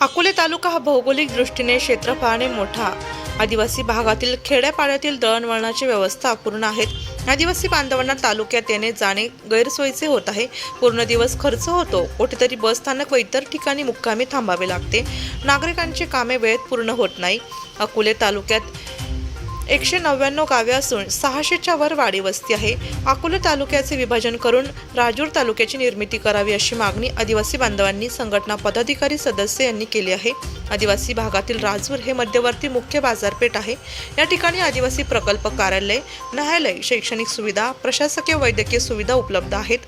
अकोले तालुका हा भौगोलिक दृष्टीने क्षेत्रफळाने मोठा. आदिवासी भागातील खेड्यापाड्यातील दळणवळणाची व्यवस्था अपूर्ण आहेत. आदिवासी बांधवांना तालुक्यात येणे जाणे गैरसोयीचे होत आहे. पूर्ण दिवस खर्च होतो. कुठेतरी बस स्थानक व इतर ठिकाणी मुक्कामी थांबावे लागते. नागरिकांची कामे वेळेत पूर्ण होत नाही. अकोले तालुक्यात एकशे नव्याण्णव गावे असून सहाशेच्या वर वाडी वस्ती आहे. अकोले तालुक्याचे विभाजन करून राजूर तालुक्याची निर्मिती करावी अशी मागणी आदिवासी बांधवांनी संघटना पदाधिकारी सदस्य यांनी केली आहे. आदिवासी भागातील राजूर हे मध्यवर्ती मुख्य बाजारपेठ आहे. या ठिकाणी आदिवासी प्रकल्प कार्यालय न्यायालय शैक्षणिक सुविधा प्रशासकीय वैद्यकीय सुविधा उपलब्ध आहेत.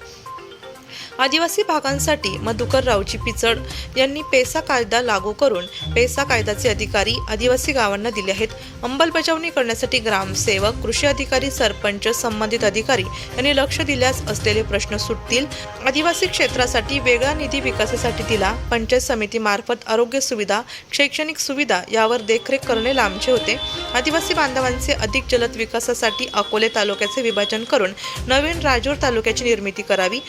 आदिवासी भागांसाठी मधुकर रावची पिचड यांनी पेसा कायदा लागू करून पेसा कायद्याचे अधिकारी आदिवासी गावांना दिले आहेत. अंमलबजावणी करण्यासाठी ग्रामसेवक कृषी अधिकारी सरपंच संबंधित अधिकारी यांनी लक्ष दिल्यास असलेले प्रश्न सुटतील. आदिवासी क्षेत्रासाठी वेगळा निधी विकासासाठी दिला. पंचायत समितीमार्फत आरोग्य सुविधा शैक्षणिक सुविधा यावर देखरेख करणे लांबचे होते. आदिवासी बांधवांचे अधिक जलद विकासासाठी अकोले तालुक्याचे विभाजन करून नवीन राजूर तालुक्याची निर्मिती करावी.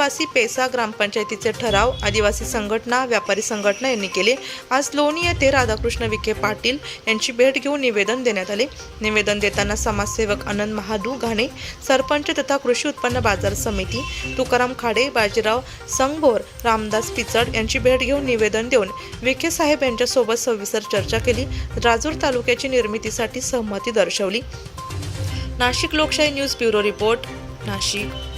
आदिवासी पेसा ग्रामपंचायतीचे ठराव आदिवासी संघटना व्यापारी संघटना यांनी केले. आज लोणी येथे राधाकृष्ण विखे पाटील यांची भेट घेऊन निवेदन देण्यात आले. निवेदन देताना समाजसेवक आनंद महादू घाणे सरपंच तथा कृषी उत्पन्न बाजार समिती तुकाराम खाडे बाजीराव संगभोर रामदास पिचड यांची भेट घेऊन निवेदन देऊन विखे साहेब यांच्यासोबत सविस्तर चर्चा केली. राजूर तालुक्याची निर्मितीसाठी सहमती दर्शवली. नाशिक लोकशाही न्यूज ब्युरो रिपोर्ट नाशिक.